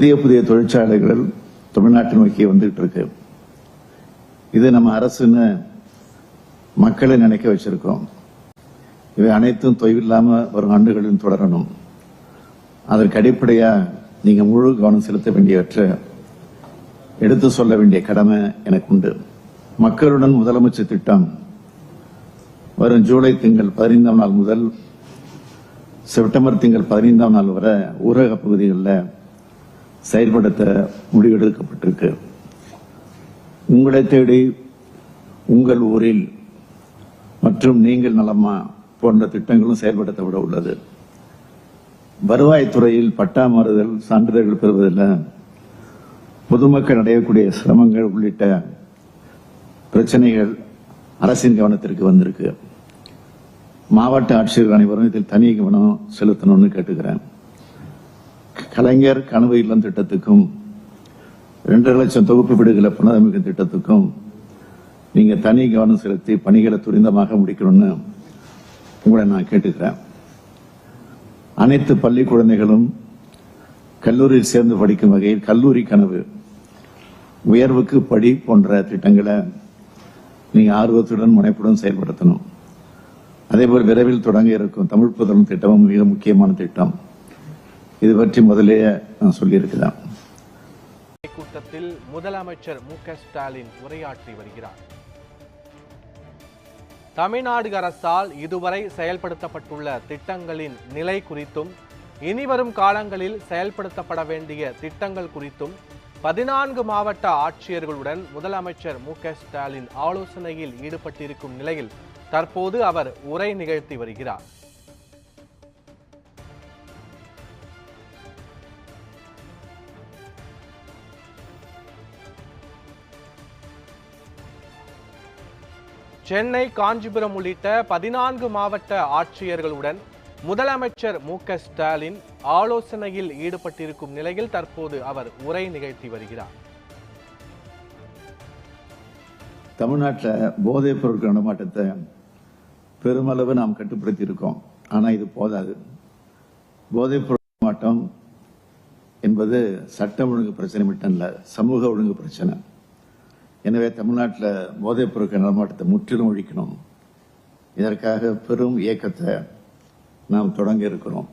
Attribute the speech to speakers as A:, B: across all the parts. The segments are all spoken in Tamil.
A: புதிய புதிய தொழிற்சாலைகள் தமிழ்நாட்டை நோக்கி வந்துகிட்டு இருக்கு. இது நம்ம அரசுன்னு மக்களை நினைக்க வச்சிருக்கோம். இவை அனைத்தும் தொய்வில்லாம வரும் ஆண்டுகளில் தொடரணும். அதற்கு அடிப்படையா நீங்க முழு கவனம் செலுத்த வேண்டியவற்றை எடுத்து சொல்ல வேண்டிய கடமை எனக்கு உண்டு. மக்களுடன் முதலமைச்சர் திட்டம் வரும் ஜூலை திங்கள் பதினைந்தாம் நாள் முதல் செப்டம்பர் திங்கள் பதினைந்தாம் நாள் வரை ஊரக பகுதிகளில் செயல்படுத்த முடிவெடுக்கப்பட்டிருக்கு. உங்களை தேடி உங்கள் ஊரில் மற்றும் நீங்கள் நலமா போன்ற திட்டங்களும் செயல்படுத்தப்பட உள்ளது. வருவாய்த்துறையில் பட்டா மாறுதல் சான்றிதழ்கள் பெறுவதில் பொதுமக்கள் அடையக்கூடிய சிரமங்கள் உள்ளிட்ட பிரச்சனைகள் அரசின் கவனத்திற்கு வந்திருக்கு. மாவட்ட ஆட்சியர்கள் அனைவரும் இதில் தனி கவனம் செலுத்தணும்னு கேட்டுக்கிறேன். கலைஞர் கனவு இல்லம் திட்டத்துக்கும் இரண்டரை லட்சம் தொகுப்பு வீடுகளை புனரமைக்கும் திட்டத்துக்கும் நீங்க தனி கவனம் செலுத்தி பணிகளை துரிதமாக முடிக்கணும்னு உங்களை நான் கேட்டுக்கிறேன். அனைத்து பள்ளி குழந்தைகளும் கல்லூரியில் சேர்ந்து படிக்கும் வகையில் கல்லூரி கனவு உயர்வுக்கு படி போன்ற திட்டங்களை நீங்க ஆர்வத்துடன் முனைப்புடன் செயல்படுத்தணும். அதேபோல் விரைவில் தொடங்க இருக்கும் தமிழ் புதலும் திட்டமும் மிக முக்கியமான திட்டம். இது பற்றி முதலே நான் சொல்லியிருக்கிறேன்
B: கூட்டத்தில் முதலமைச்சர் மு க ஸ்டாலின் உரையாற்றி வருகிறார். தமிழ்நாடு அரசால் இதுவரை செயல்படுத்தப்பட்டுள்ள திட்டங்களின் நிலை குறித்தும் இனிவரும் காலங்களில் செயல்படுத்தப்பட வேண்டிய திட்டங்கள் குறித்தும் பதினான்கு மாவட்ட ஆட்சியர்களுடன் முதலமைச்சர் மு க ஸ்டாலின் ஆலோசனையில் ஈடுபட்டிருக்கும் நிலையில் தற்போது அவர் உரை நிகழ்த்தி வருகிறார். சென்னை காஞ்சிபுரம் உள்ளிட்ட பதினான்கு மாவட்ட ஆட்சியர்களுடன் முதலமைச்சர் மு க ஸ்டாலின் ஆலோசனையில் ஈடுபட்டிருக்கும் நிலையில் தற்போது அவர் உரை நிகழ்த்தி வருகிறார்.
A: தமிழ்நாட்டில் போதைப் பொருட்கள் நடமாட்டத்தை பெருமளவு நாம் கட்டுப்படுத்தி இருக்கோம் ஆனால் இது போதாது. போதைப் பொருள் மாட்டம் என்பது சட்டம் ஒழுங்கு பிரச்சனை மட்டும் இல்லை சமூக ஒழுங்கு பிரச்சனை. எனவே தமிழ்நாட்டில் போதைப் பொருட்கள் நடமாட்டத்தை முற்றிலும் ஒழிக்கணும். இதற்காக பெரும் இயக்கத்தை நாம் தொடங்க இருக்கிறோம்.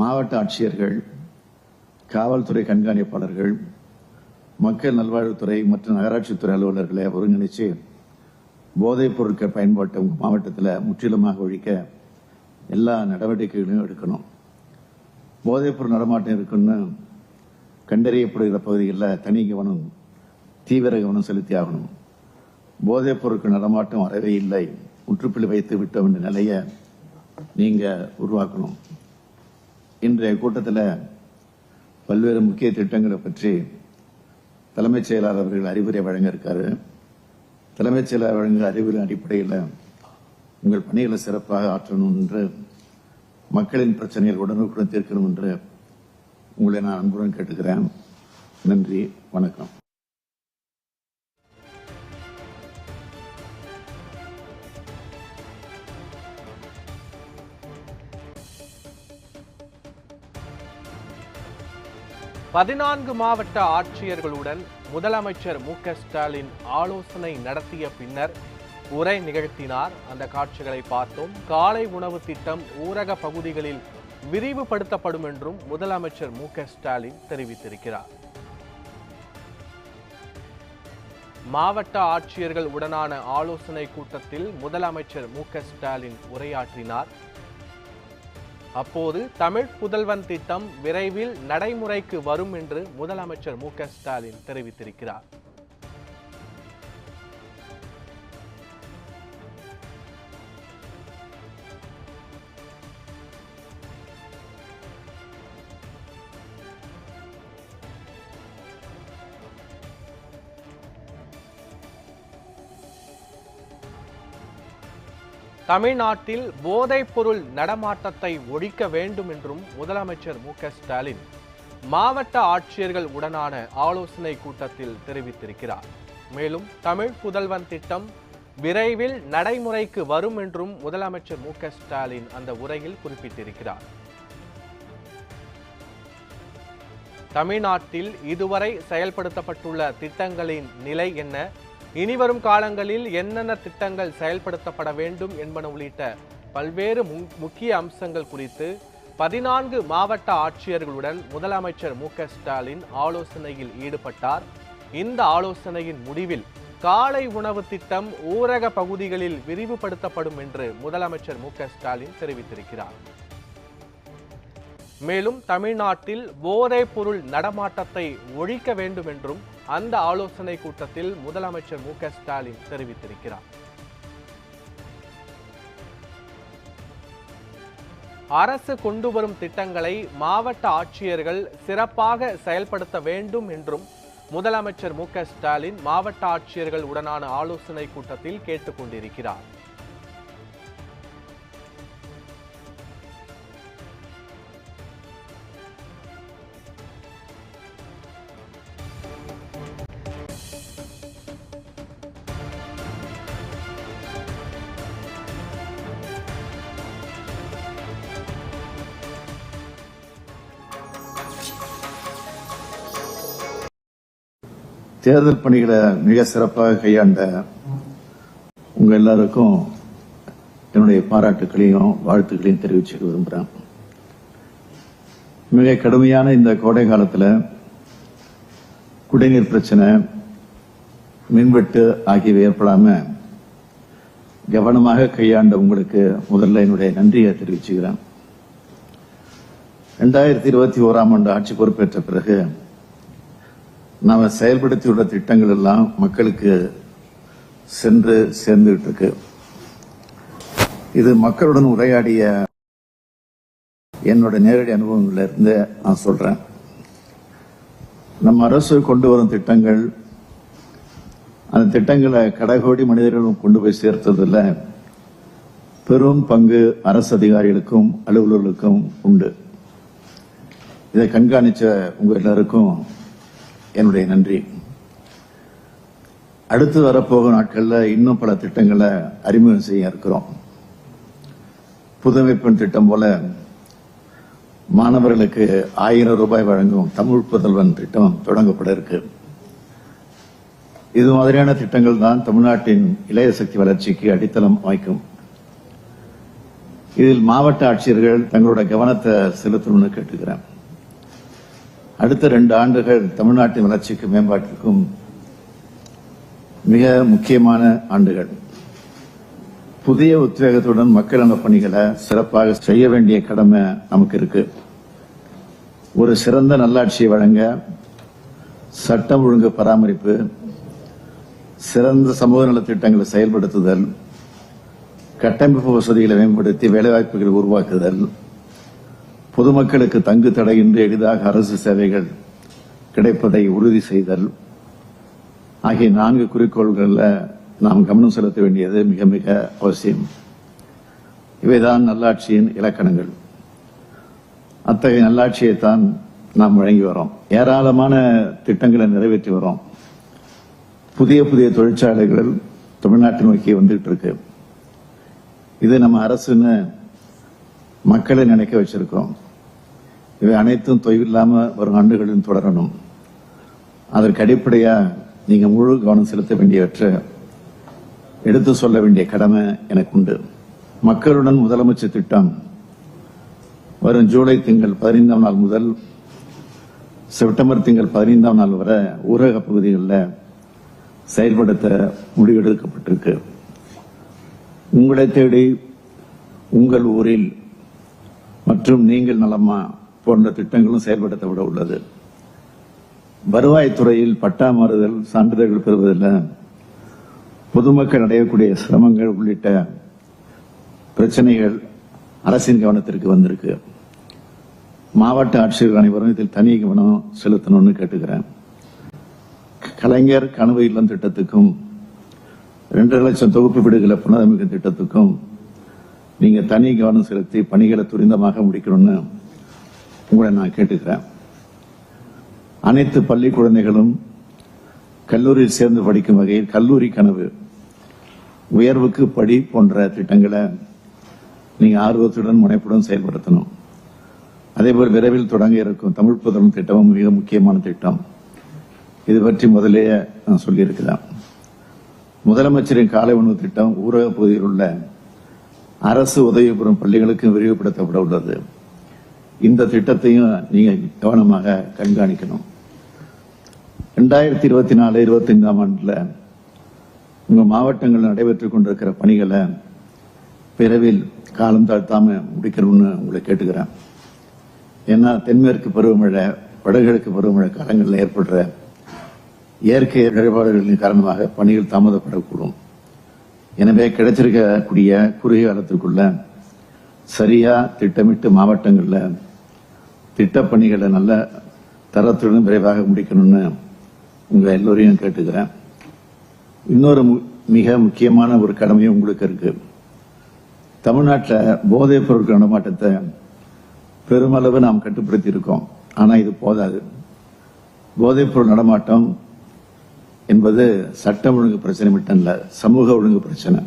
A: மாவட்ட ஆட்சியர்கள் காவல்துறை கண்காணிப்பாளர்கள் மக்கள் நல்வாழ்வுத்துறை மற்றும் நகராட்சித்துறை அலுவலர்களை ஒருங்கிணைத்து போதைப் பொருட்கள் பயன்பாட்டை உங்கள் மாவட்டத்தில் முற்றிலுமாக ஒழிக்க எல்லா நடவடிக்கைகளையும் எடுக்கணும். போதைப் பொருள் நடமாட்டம் இருக்குன்னு கண்டறியப்படுகிற பகுதிகளில் தனி கவனம் தீவிர கவனம் செலுத்தி ஆகணும் போதைப் பொருட்கள் நடமாட்டம் வரவே இல்லை. முற்றுப்புள்ளி வைத்து விட்டோம் என்ற நிலையை நீங்க உருவாக்கணும். இன்றைய கூட்டத்தில் பல்வேறு முக்கிய திட்டங்களை பற்றி தலைமைச் செயலாளர் அவர்கள் அறிவுரை வழங்க இருக்காரு தலைமைச் செயலாளர் வழங்க அறிவுரை அடிப்படையில் உங்கள் பணிகளை சிறப்பாக ஆற்றணும் என்று மக்களின் பிரச்சனைகள் உடனுக்குடன் தீர்க்கணும் என்று உங்களை நான் அன்புடன் கேட்டுக்கிறேன். நன்றி வணக்கம்.
B: பதினான்கு மாவட்ட ஆட்சியர்களுடன் முதலமைச்சர் மு ஸ்டாலின் ஆலோசனை நடத்திய பின்னர் உரை நிகழ்த்தினார். அந்த காட்சிகளை பார்த்தோம். காலை உணவு திட்டம் ஊரக பகுதிகளில் விரிவுபடுத்தப்படும் என்றும் முதலமைச்சர் மு ஸ்டாலின் தெரிவித்திருக்கிறார். மாவட்ட ஆட்சியர்கள் உடனான ஆலோசனை கூட்டத்தில் முதலமைச்சர் மு ஸ்டாலின் உரையாற்றினார். அப்போது தமிழ் புதல்வன் திட்டம் விரைவில் நடைமுறைக்கு வரும் என்று முதலமைச்சர் மு க ஸ்டாலின் தெரிவித்திருக்கிறார். தமிழ்நாட்டில் போதைப்பொருள் நடமாட்டத்தை ஒழிக்க வேண்டும் என்றும் முதலமைச்சர் மு ஸ்டாலின் மாவட்ட ஆட்சியர்கள் உடனான ஆலோசனை கூட்டத்தில் தெரிவித்திருக்கிறார். மேலும் தமிழ் புதல்வன் திட்டம் விரைவில் நடைமுறைக்கு வரும் என்றும் முதலமைச்சர் மு ஸ்டாலின் அந்த உரையில் குறிப்பிட்டிருக்கிறார். தமிழ்நாட்டில் இதுவரை செயல்படுத்தப்பட்டுள்ள திட்டங்களின் நிலை என்ன? இனிவரும் காலங்களில் என்னென்ன திட்டங்கள் செயல்படுத்தப்பட வேண்டும் என்பன உள்ளிட்ட பல்வேறு மு- முக்கிய அம்சங்கள் குறித்து பதினான்கு மாவட்ட ஆட்சியர்களுடன் முதலமைச்சர் மு க ஸ்டாலின் ஆலோசனையில் ஈடுபட்டார். இந்த ஆலோசனையின் முடிவில் காலை உணவு திட்டம் ஊரக பகுதிகளில் விரிவுபடுத்தப்படும் என்று முதலமைச்சர் மு க ஸ்டாலின் தெரிவித்திருக்கிறார். மேலும் தமிழ்நாட்டில் போதைப் பொருள் நடமாட்டத்தை ஒழிக்க வேண்டும் என்றும் அந்த ஆலோசனை கூட்டத்தில் முதலமைச்சர் மு ஸ்டாலின் தெரிவித்திருக்கிறார். அரசு கொண்டு வரும் திட்டங்களை மாவட்ட ஆட்சியர்கள் சிறப்பாக செயல்படுத்த வேண்டும் என்றும் முதலமைச்சர் மு ஸ்டாலின் மாவட்ட ஆட்சியர்கள் உடனான ஆலோசனை கூட்டத்தில் கேட்டுக்கொண்டிருக்கிறார்.
A: தேர்தல் பணிகளை மிக சிறப்பாக கையாண்ட உங்க எல்லாருக்கும் என்னுடைய பாராட்டுகளையும் வாழ்த்துக்களையும் தெரிவிச்சுக்க விரும்புகிறேன் மிக கடுமையான இந்த கோடை காலத்துல குடிநீர் பிரச்சனை மின்வெட்டு ஆகியவை ஏற்படாம கவனமாக கையாண்ட உங்களுக்கு முதல்ல என்னுடைய நன்றியை தெரிவிச்சுக்கிறேன். ரெண்டாயிரத்தி இருபத்தி ஓராம் ஆண்டு ஆட்சி பொறுப்பேற்ற பிறகு நாம செயல்படுத்தியுள்ள திட்டங்கள் எல்லாம் மக்களுக்கு சென்று சேர்ந்துகிட்டு இருக்கு இது மக்களுடன் உரையாடிய என்னோட நேரடி அனுபவங்கள்ல இருந்து நான் சொல்றேன். நம்ம அரசு கொண்டு வரும் திட்டங்கள் அந்த திட்டங்களை கடகோடி மனிதர்களும் கொண்டு போய் சேர்த்ததில் பெரும் பங்கு அரசு அதிகாரிகளுக்கும் அலுவலர்களுக்கும் உண்டு. இதை கண்காணிச்ச உங்க எல்லாருக்கும் என்னுடைய நன்றி. அடுத்து வரப்போகும் நாட்களில் இன்னும் பல திட்டங்களை அறிமுகம் செய்ய இருக்கிறோம். புதுமைப்பெண் திட்டம் போல மாணவர்களுக்கு ஆயிரம் ரூபாய் வழங்கும் தமிழ் புதல்வன் திட்டம் தொடங்கப்பட இருக்கு. இது மாதிரியான திட்டங்கள் தான் தமிழ்நாட்டின் இளைய சக்தி வளர்ச்சிக்கு அடித்தளம் அமைக்கும். இதில் மாவட்ட ஆட்சியர்கள் தங்களோட கவனத்தை செலுத்தணும்னு கேட்டுக்கிறேன். அடுத்த ரெண்டு ஆண்டுகள் தமிழ்நாட்டின் வளர்ச்சிக்கு மேம்பாட்டிற்கும் மிக முக்கியமான ஆண்டுகள். புதிய உத்வேகத்துடன் மக்கள் நல பணிகளை சிறப்பாக செய்ய வேண்டிய கடமை நமக்கு இருக்கு ஒரு சிறந்த நல்லாட்சியை வழங்க சட்டம் ஒழுங்கு பராமரிப்பு சிறந்த சமூக நலத் திட்டங்களை செயல்படுத்துதல் கட்டமைப்பு வசதிகளை மேம்படுத்தி வேலைவாய்ப்புகளை உருவாக்குதல் பொதுமக்களுக்கு தங்கு தடையின்றி எளிதாக அரசு சேவைகள் கிடைப்பதை உறுதி செய்தல். ஆகிய நான்கு குறிக்கோள்களில் நாம் கவனம் செலுத்த வேண்டியது மிக மிக அவசியம். இவைதான் நல்லாட்சியின் இலக்கணங்கள். அத்தகைய நல்லாட்சியைத்தான் நாம் வழங்கி வரோம் ஏராளமான திட்டங்களை நிறைவேற்றி வரோம் புதிய புதிய தொழிற்சாலைகள் தமிழ்நாட்டை நோக்கி வந்துட்டு இருக்கு இது நம்ம அரசுன்னு மக்களை நினைக்க வச்சிருக்கோம் இவை அனைத்தும் தொய்வில்லாம வரும் ஆண்டுகளிலும் தொடரணும். அதற்கு அடிப்படையா நீங்க முழு கவனம் செலுத்த வேண்டியவற்றை எடுத்து சொல்ல வேண்டிய கடமை எனக்கு உண்டு. மக்களுடன் முதலமைச்சர் திட்டம். வரும் ஜூலை திங்கள் பதினைந்தாம் நாள் முதல் செப்டம்பர் திங்கள் பதினைந்தாம் நாள் வரை ஊரக பகுதிகளில் செயல்படுத்த முடிவெடுக்கப்பட்டிருக்கு. உங்களை தேடி உங்கள் ஊரில் மற்றும் நீங்கள் நலமா போன்ற திட்டங்களும் செயல்படுத்தப்பட உள்ளது. வருவாய்த்துறையில் பட்டா மாறுதல் சான்றிதழ்கள் பெறுவதில் பொதுமக்கள் அடையக்கூடிய சிரமங்கள் உள்ளிட்ட பிரச்சனைகள் அரசின் கவனத்திற்கு வந்திருக்கு. மாவட்ட ஆட்சியர்கள் அனைவரும் இதில் தனி கவனம் செலுத்தணும்னு கேட்டுக்கிறேன். கலைஞர் கனவு இல்லம் திட்டத்துக்கும் ரெண்டரை லட்சம் தொகுப்பு வீடுகளை புனரமைக்கும் திட்டத்துக்கும் நீங்க தனி கவனம் செலுத்தி பணிகளை துரிதமாக முடிக்கணும்னு உங்களை நான் கேட்டுக்கிறேன். அனைத்து பள்ளி குழந்தைகளும் கல்லூரியில் சேர்ந்து படிக்கும் வகையில் கல்லூரி கனவு உயர்வுக்கு படி போன்ற திட்டங்களை நீங்கள் ஆர்வத்துடன் முனைப்புடன் செயல்படுத்தணும். அதேபோல் விரைவில் தொடங்க இருக்கும் தமிழ் புதலும் திட்டமும் மிக முக்கியமான திட்டம். இது பற்றி முதலேயே நான் சொல்லியிருக்கிறேன். முதலமைச்சரின் காலை உணவு திட்டம் ஊரக பகுதியில் உள்ள அரசு உதவி பெறும் பள்ளிகளுக்கு விரிவுபடுத்தப்பட உள்ளது. இந்த திட்டத்தையும் நீங்க கவனமாக கண்காணிக்கணும். ரெண்டாயிரத்தி இருபத்தி நாலு இருபத்தி ஐந்தாம் ஆண்டுல உங்க மாவட்டங்களில் நடைபெற்றுக் கொண்டிருக்கிற பணிகளை விரைவில் காலம் தாழ்த்தாம முடிக்கணும்னு உங்களை கேட்டுக்கிறேன். ஏன்னா தென்மேற்கு பருவமழை வடகிழக்கு பருவமழை காலங்களில் ஏற்படுற இயற்கை இடர்பாடுகளின் காரணமாக பணிகள் தாமதப்படக்கூடும். எனவே கிடைச்சிருக்கக்கூடிய குறுகிய காலத்திற்குள்ள சரியா திட்டமிட்டு மாவட்டங்களில் திட்டப்பணிகளை நல்ல தரத்துடன் விரைவாக முடிக்கணும்னு உங்கள் எல்லோரையும் கேட்டுக்கிறேன். இன்னொரு மு- மிக முக்கியமான ஒரு கடமையும் உங்களுக்கு இருக்கு. தமிழ்நாட்டில் போதைப் பொருட்கள் நடமாட்டத்தை பெருமளவு நாம் கட்டுப்படுத்தி இருக்கோம் ஆனால் இது போதாது. போதைப் பொருள் நடமாட்டம் என்பது சட்டம் ஒழுங்கு பிரச்சனை மட்டும் இல்லை சமூக ஒழுங்கு பிரச்சனை.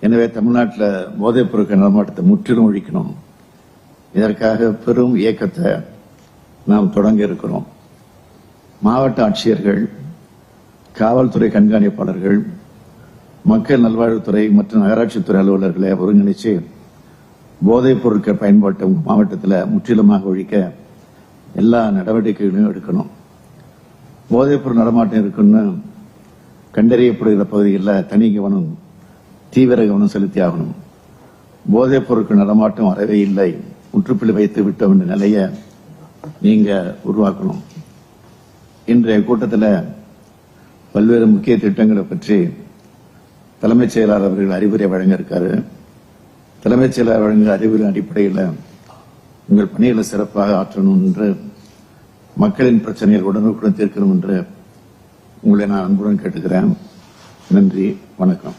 A: எனவே தமிழ்நாட்டில் போதைப் பொருட்கள் நடமாட்டத்தை முற்றிலும் ஒழிக்கணும். இதற்காக பெரும் இயக்கத்தை நாம் தொடங்க இருக்கிறோம். மாவட்ட ஆட்சியர்கள் காவல்துறை கண்காணிப்பாளர்கள் மக்கள் நல்வாழ்வுத்துறை மற்றும் நகராட்சித்துறை அலுவலர்களை ஒருங்கிணைச்சு போதைப் பொருட்கள் பயன்பாட்டை மாவட்டத்தில் முற்றிலுமாக ஒழிக்க எல்லா நடவடிக்கைகளையும் எடுக்கணும். போதைப்பொருள் நடமாட்டம் இருக்குன்னு கண்டறியப்படுகிற பகுதிகளில் தனி கவனம் தீவிர கவனம் செலுத்தி ஆகணும். போதைப் பொருட்கள் நடமாட்டம் வரவே இல்லை. முற்றுப்புள்ளி வைத்து விட்டோம் என்ற நிலையை நீங்க உருவாக்கணும். இன்றைய கூட்டத்தில் பல்வேறு முக்கிய திட்டங்களை பற்றி தலைமைச் செயலாளர் அவர்கள் அறிவுரை வழங்க இருக்காரு தலைமைச் செயலாளர் வழங்க அறிவுரை அடிப்படையில் உங்கள் பணிகளை சிறப்பாக ஆற்றணும் என்று மக்களின் பிரச்சனைகள் உடனுக்குடன் தீர்க்கணும் என்று உங்களை நான் அன்புடன் கேட்டுக்கிறேன். நன்றி வணக்கம்.